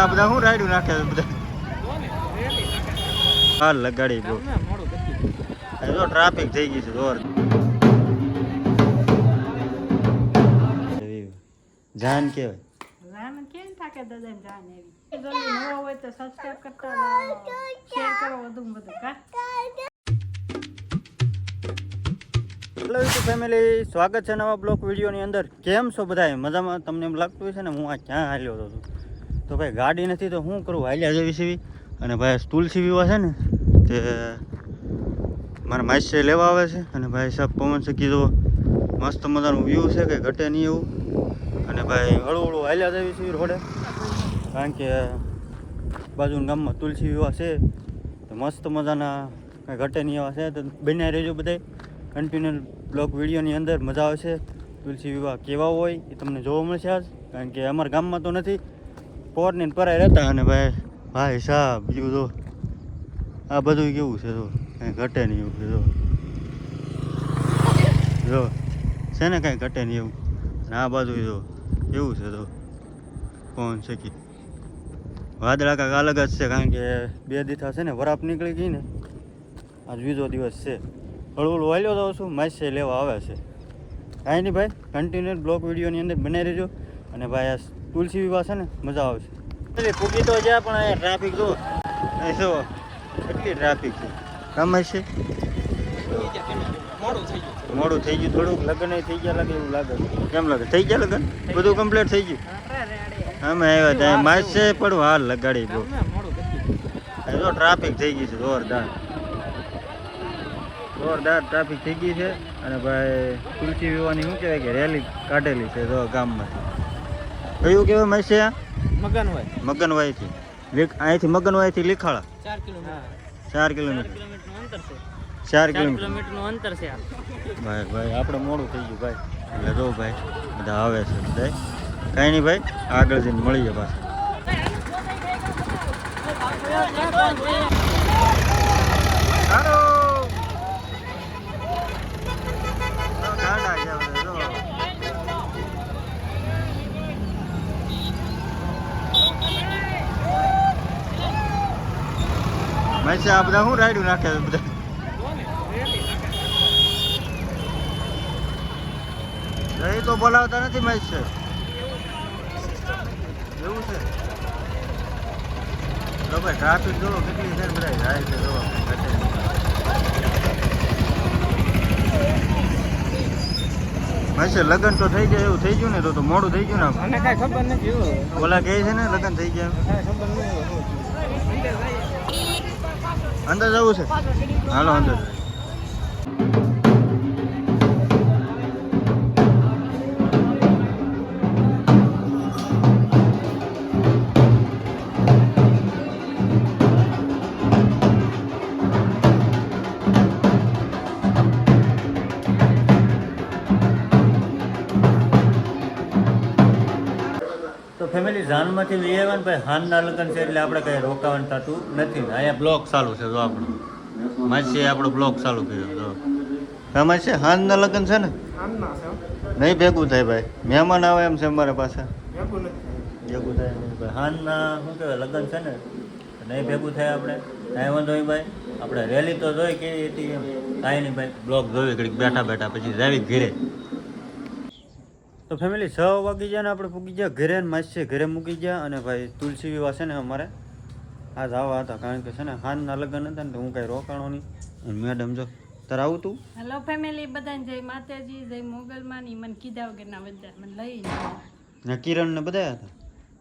આ બધા હું રાયડું નાખે બધા? હાલ લગાડી ગયો જો ટ્રાફિક થઈ ગઈ છે જોર. જાન કેવાય રામ કેમ થાકે દાદા જાન એવી? જલ્દી નવા હોય તો સબસ્ક્રાઇબ કરતા શેર કરો વધુ ને કા? હેલો યુટ્યુબ ફેમિલી સ્વાગત છે નવા બ્લોક વિડીયોની અંદર. કેમ છો બધાય? મજામાં? તમને એમ લાગતું છે ને હું આ ક્યાં હાલ્યો હતો? તો ભાઈ ગાડી નથી તો શું કરું? હાલ્યા જેવી સીવી. અને ભાઈ તુલસી વિવાહ છે ને, તે મારા માસ્ય લેવા આવે છે. અને ભાઈ સાહેબ પવન શકી દો મસ્ત મજાનું વ્યૂ છે કે ઘટે નહીં એવું. અને ભાઈ હળવું હળવું હાલ્યા જેવી સીવી રોડે. કારણ કે બાજુના ગામમાં તુલસી વિવાહ છે. તો મસ્ત મજાના કાંઈ ઘટે નહીં એવા છે. તો બન્યા રહેજો બધાય. કન્ટિન્યુ બ્લોક વિડીયોની અંદર મજા આવશે તુલસી વિવાહ કેવા હોય એ તમને જોવા મળશે આજ. કારણ કે અમારા ગામમાં તો નથી. પોરની ને પરાય રહેતા અને ભાઈ ભાઈ સાહેબ બીજું તો આ બધું કેવું છે તો કાંઈ ઘટે નહીં એવું છે, જો. જો. છે ને કાંઈ ઘટે નહીં એવું. અને આ બાજુ જો એવું છે તો કોણ શકી વાદળા કાંઈક અલગ જ છે, કારણ કે બે દીઠા છે ને, વરાપ નીકળી ગઈ ને. આજ બીજો દિવસ છે. હળવું વાલ્યો તો છું, માસે લેવા આવે છે. કાંઈ નહીં ભાઈ કન્ટિન્યુ બ્લોક વિડીયોની અંદર બનાવી રહેજો. અને ભાઈ આ તુલસી વિવાહ છે ને મજા આવશે એટલે પૂગી તો જાય પણ અહીંયા ટ્રાફિક જો અહીં જો કેટલી ટ્રાફિક છે. કામ છે? મોડું થઈ ગયું. થોડુંક લગ્ન થઈ ગયા લાગે એવું લાગે. કેમ લાગે? થઈ ગયા લગ્ન? બધું કમ્પ્લીટ થઈ ગયું? અમે આવ્યા ત્યાં. માસ છે. પણ હાલ લગાડી બહુ જો ટ્રાફિક થઈ ગઈ છે જોરદાર. જોરદાર ટ્રાફિક થઈ ગઈ છે. અને ભાઈ તુલસી વિવાની શું કહેવાય કે રેલી કાઢેલી છે જો ગામમાં કયું કેવાય માસે મગનવાય મગન હોય મગનવાઈથી. લીક અહીંથી મગનવાઈથી લીખાળા ચાર કિલોમીટર. ચાર કિલોમીટર. કિલોમીટર અંતર છે. ચાર કિલોમીટર કિલોમીટર. નું અંતર છે ભાઈ ભાઈ આપણે મોડું થઈ ગયું ભાઈ. એટલે જો ભાઈ બધા આવે છે બધા કાંઈ નહીં ભાઈ આગળ જઈને મળીએ પાછા. મહેશ આ બધા શું રાયડું નાખે છે બધા? રહી તો બોલાવતા નથી મહેશ છે. એવું છે? તો ભાઈ ટ્રાફિક જોવો કેટલી છે બધા? જાય છે જોવો. ઘટે લગ્ન તો થઈ ગયા એવું થઈ ગયું ને? તો મોડું થઈ ગયું ને મને કઈ ખબર નથી ઓલા કહે છે ને લગ્ન થઈ ગયા ખબર અંદર જવું છે? હાલો અંદર ફેમિલી જાનમાંથી લઈ આવ્યા ને ભાઈ હાનના લગ્ન છે એટલે આપણે કઈ રોકાવાનું થતું નથી ને. અહીંયા બ્લોક ચાલુ છે જો આપણું. માસી આપણો બ્લોક ચાલુ કર્યો જો. તમારે છે હાનના લગ્ન છે ને? નહીં ભેગું થાય ભાઈ. મહેમાન આવે એમ છે અમારા પાસે ભેગું થાય. નહીં ભાઈ. હાનના શું કહેવાય લગ્ન છે ને? નહીં ભેગું થાય આપણે. કાંઈ વાંધો નહીં ભાઈ. આપણે રેલી તો જોઈ કેવી હતી એમ. કાંઈ નહીં ભાઈ. બ્લોક જોઈ ઘડીક બેઠા બેઠા પછી જાવી ઘરે. તો ફેમિલી છ વાગી જાય ને આપણે પૂકી ગયા. ઘરે માસ છે ઘરે મૂકી ગયા અને ભાઈ તુલસી વિવાહ છે ને અમારે. આજ આવા હતા કારણ કે છે ને હાનના લગ્ન હતા ને તો હું કાંઈ રોકાણો નહીં. અને મેડમ જો તારે આવું તું? હેલો ફેમિલી બધાને જય માતાજી જય મોગલમાં ની મને કીધા વગરના બધા મને લઈ. ને કિરણ ને બધા હતા?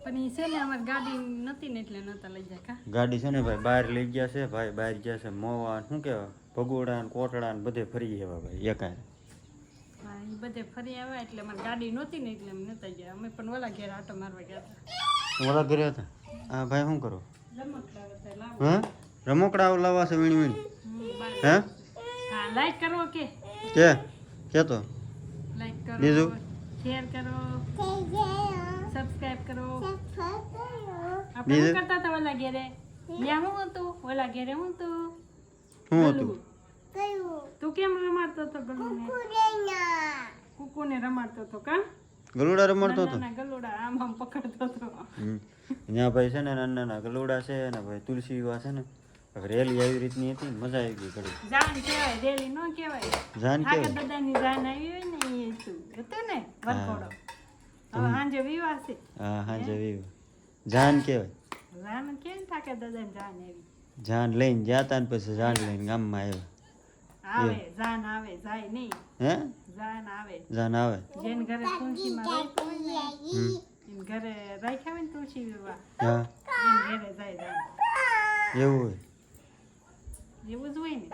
પણ એ છે ને અમારી ગાડી નથી ને એટલે નતા લઈ જાય કા. ગાડી છે ને ભાઈ બહાર લઈ ગયા છે ભાઈ બહાર ગયા છે મોવા શું કહેવાય ભગોડા ને કોટડા ને બધે ફરી ગયા ભાઈ એકાય બધે ફરી આવ્યા એટલે મને ગાડી નહોતી ને એટલે અમે નતા ગયા. અમે પણ ઓલા ઘેર આટો મારવા ગયા હતા. ઓલા ઘેર હતા? હા ભાઈ શું કરો? હા? રમકડા લાવવા છે વીણી વીણી? હે? હા લાઈક કરો કે? કે? કેતો લાઈક કરો. બીજું? શેર કરો. સબસ્ક્રાઇબ કરો. આપણે કરતા હતા ઓલા ઘેરે? ત્યાં હું હતું? ઓલા ઘેરે હું હતું? શું હતું? તું કેમ રમાડતો હતો ગલુને? કુકુને રમાડતો હતો કા? ગલુડા રમાડતો હતો? ગલુડા આમ આમ પકડતો હતો. ત્યાં ભાઈ છે ને નાના નાના ગલુડા છે અને ભાઈ તુલસી વિવાહ છે ને. રેલી આવી રીતની હતી મજા આવી ગઈ ઘડી જાન કહેવાય રેલી નો કહેવાય. જાન ઠાકર કેવાય દાદાની જાન આવી હોય ને એ તું હતું ને વરકોડો હવે હાંજે વિવાહ છે. હા હાંજે વિવાહ. જાન કહેવાય. જાન કેમ થાકે દાદાની જાન આવી? જાન લઈને ગયા તા ને પછી જાન લઈને ગામમાં આવ્યા. આવે જાન આવે જાય નહીં. હે? જાન આવે. જાન આવે. જેન ઘરે તુલસી માં ઘરે રાખ્યા હોય ને તુલસી વિવાહ હા. ઘરે જાય જાય એવું હોય. એવું જ હોય ને.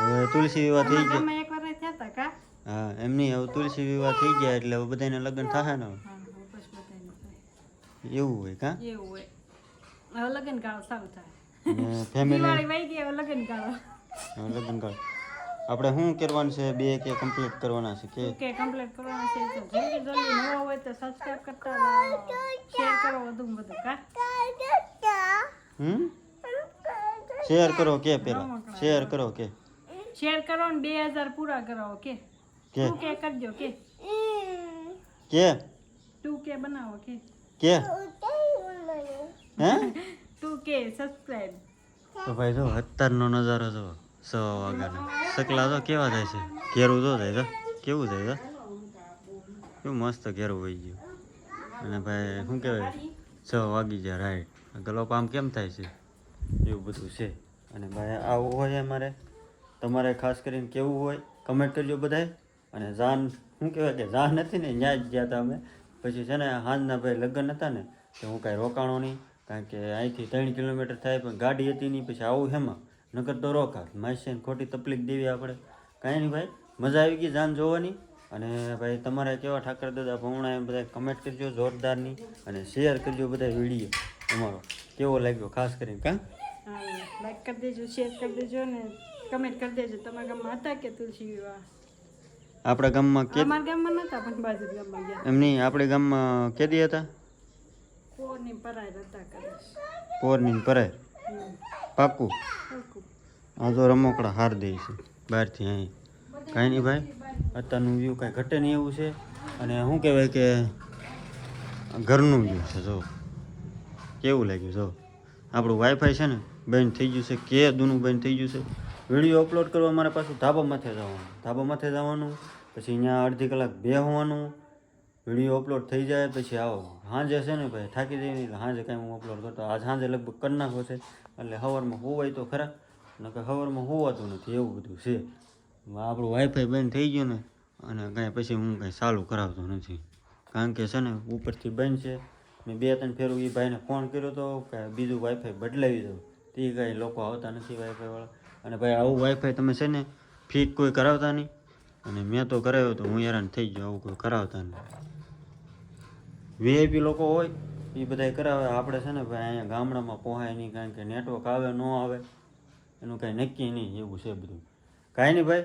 હવે તુલસી વિવાહ થઈ ગયા. ગામમાં એકવાર થયા હતા કા? હા એમની હવે તુલસી વિવાહ થઈ ગયા એટલે હવે બધાને લગ્ન થાય ને હવે. હવે. એવું હોય કા? એવું હોય. હવે લગ્ન ગાળો સારું થાય ફેમિલી વાળી વહી ગઈ હવે લગ્ન ગાળો લગ્ન કર આપણે શું કરવાનું છે? બે કે કમ્પ્લીટ કરવાના છે કે? કે કમ્પ્લીટ કરવાનું છે તો જલ્દી જલ્દી નવા હોય તો સબસ્ક્રાઇબ કરતા શેર કરો વધુ વધુ કા? હમ? શેર કરો કે પેલા? શેર કરો કે? શેર કરો ને બે હજાર પૂરા કરાવો કે? કે? તું કે કરજો કે? કે? તું કે બનાવો કે? કે? હે? તું કે સબસ્ક્રાઇબ તો ભાઈ જો અત્યારનો નજારો જો સો વાગ્યાનો. સકલા તો કેવા થાય છે? ઘેરું તો થાય કેવું થાય કેવું મસ્ત ઘેરું વહી ગયું. અને ભાઈ, શું કહેવાય? છ વાગી જાય રાઈટ. ગલોપ આમ કેમ થાય છે? એવું બધું છે. અને ભાઈ, આવું હોય અમારે? તમારે ખાસ કરીને કેવું હોય કમેન્ટ કરજો બધાય. અને જાન, શું કહેવાય કે જાન નથી ને ત્યાં જ ગયા હતા અમે. પછી છે ને, હાંજના ભાઈ લગ્ન હતા ને, તો હું કાંઈ રોકાણો નહીં. કારણ કે અહીંથી ત્રણ કિલોમીટર થાય, પણ ગાડી હતી નહીં. પછી આવું હેમાં. નકર તો રોકા. માસી ખોટી તકલીફ દેવી આપણે. કાંઈ નહીં ભાઈ મજા આવી ગઈ જાન જોવાની. અને ભાઈ તમારે કેવા ઠાકર દાદા ભમણા એમ બધા કમેન્ટ કરજો જોરદારની અને શેર કરજો બધા વીડિયો તમારો. કેવો લાગ્યો? ખાસ કરીને કાં? લાઈક કરી દેજો શેર કરી દેજો ને કમેન્ટ કરી દેજો. તમારા ગામમાં હતા કે તુલસી વિવાહ? આપણા ગામમાં કે અમારા ગામમાં નતા પણ બાજુ ગામમાં ગયા. એમની આપણે ગામમાં કેદી હતા? પોરની પરાય હતા કદાચ. પોરની પરાય પાકું? પાકું. આ તો રમકડા હાર દે છે, બહારથી અહીં કાંઈ નહીં ભાઈ, અત્યારનું વ્યૂ કાંઈ ઘટે નહીં એવું છે. અને શું કહેવાય કે, ઘરનું વ્યૂ છે, જો. કેવું લાગ્યું, જો. આપણું વાઈફાઈ છે ને, બંધ થઈ ગયું છે, કે દૂનું બંધ થઈ ગયું છે. વીડિયો અપલોડ કરવા મારે પાછું ધાબા માથે જવાનું ધાબા માથે જવાનું પછી અહીંયા અડધી કલાક બે હોવાનું વીડિયો અપલોડ થઈ જાય, પછી આવો. સાંજે છે ને ભાઈ, થાકી જઈને સાંજે કાંઈ હું અપલોડ કરતો, આજ સાંજે લગભગ કરી નાખો છે. એટલે સવારમાં હોવાય તો ખરા. નકર ખબરમાં હોવાતું નથી, એવું બધું છે. આપણું વાઈફાઈ બંધ થઈ ગયું ને, અને કાંઈ પછી હું કાંઈ ચાલુ કરાવતો નથી. કારણ કે છે ને, ઉપરથી બંધ છે. મેં બે ત્રણ ફેરું એ ભાઈને ફોન કર્યો તો કે બીજું વાઈફાઈ બદલાવી દઉં તે કાંઈ લોકો આવતા નથી વાઈફાઈવાળા અને ભાઈ, આવું વાઈફાઈ તમે છે ને, ફીટ કોઈ કરાવતા નહીં. અને મેં તો કરાવ્યો તો હું હેરાન થઈ ગયો, આવું કોઈ કરાવતા નહીં. વીઆઈપી લોકો હોય એ બધાય કરાવે. આપણે છે ને, ભાઈ, અહીંયા ગામડામાં પહોંચાય નહીં, કારણ કે નેટવર્ક આવે, ન આવે. એનું કાંઈ નક્કી નહીં, એવું છે બધું. કાંઈ નહીં ભાઈ.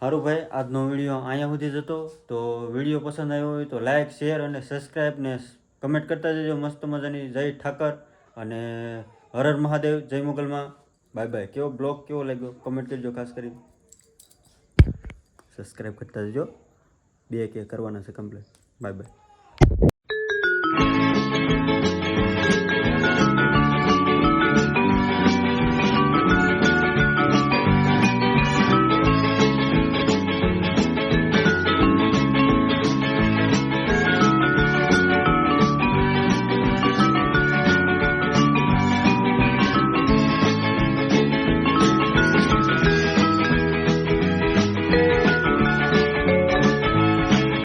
સારું ભાઈ, આજનો વીડિયો અહીંયા સુધી જતો. તો વીડિયો પસંદ આવ્યો હોય તો લાઇક શેર અને સબસ્ક્રાઈબ ને કમેન્ટ કરતા જજો. મસ્ત મજાની જય ઠાકર અને હર હર મહાદેવ. જય મુગલમાં. Bye bye. કેવો બ્લોગ કેવો લાગ્યો? કમેન્ટ કરજો ખાસ કરી સબસ્ક્રાઈબ કરતા જજો. બે કે કરવાના છે કમ્પ્લેટ. Bye bye.